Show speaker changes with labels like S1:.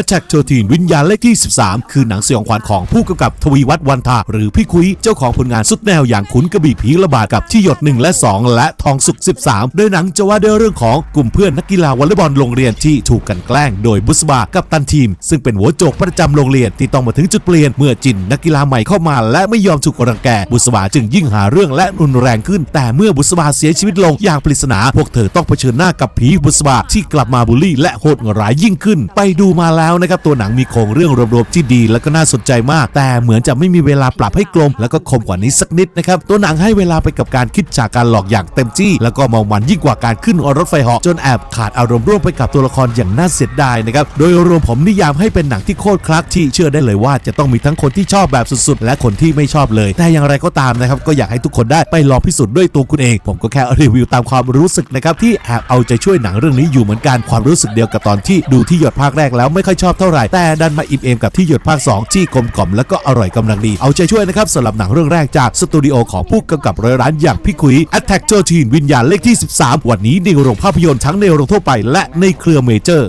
S1: Attack 13 วิญญาณเลขที่ 13 คือหนังสยองขวัญของผู้กำกับทวีวัฒน์วันทา หรือพี่คุยเจ้าของผลงานสุดแนวอย่างขุนกระบี่ผีระบาดกับที่หยด 1 และ 2 และทองสุก 13 โดยหนังจะว่าด้วยเรื่องของกลุ่มเพื่อนนักกีฬาวอลเลย์บอลโรงเรียนที่ถูกกันแกล้ง โดยบุษบากับตันทีม ซึ่งเป็นหัวโจกประจำโรงเรียนที่ต้องมาถึงจุดเปลี่ยนเมื่อจินนักกีฬาใหม่เข้ามา และไม่ยอมถูกรังแกบุษบาจึงยิ่งหาเรื่องและรุนแรงขึ้น แต่เมื่อบุษบาเสียชีวิตลงอย่างปริศนาพวกเธอต้องเผชิญหน้ากับผีบุษบาที่กลับมาบูลลี่และโหดร้ายยิ่งขึ้น ไปดูมาแล้วนะครับตัวหนังมีโครงเรื่องรวมๆที่ดี และก็น่าสนใจมาก แต่เหมือนจะไม่มีเวลาปรับให้กลม แล้วก็คมกว่านี้สักนิดนะครับตัวหนังให้เวลาไปกับการคิดจากการหลอกอย่างเต็มที่ แล้วก็เมามันยิ่งกว่าการขึ้นรถไฟเหาะจนแอบขาดอารมณ์ร่วมไปกับตัวละครอย่างน่าเสียดายนะครับโดยรวมผมนิยามให้เป็นหนังที่โคตรคลักที่เชื่อได้เลยว่าจะต้องมีทั้งคนที่ชอบแบบสุดๆ และคนที่ไม่ชอบเลย แต่อย่างไรก็ตามนะครับก็อยากให้ทุกคนได้ไปลองพิสูจน์ด้วยตัวคุณเอง ผมก็แค่รีวิวตามความรู้สึกนะครับที่แอบเอาใจช่วยหนังเรื่องนี้อยู่เหมือนกันความรู้สึกเดียวกับตอนที่ดูที่หยดภาคแรกแล้วไม่ค่อยชอบเท่าไหร่ แต่ดันมาอิ่มเอมกับที่หยดภาค 2 ที่กลมกล่อมและก็อร่อยกำลังดี เอาใจช่วยนะครับสำหรับหนังเรื่องแรกจากสตูดิโอของผู้กำกับร้อยร้านอย่างพี่คุย Attack 13วิญญาณเลขที่ 13 วันนี้ในโรงภาพยนตร์ทั้งในโรงทั่วไปและในเครือเมเจอร์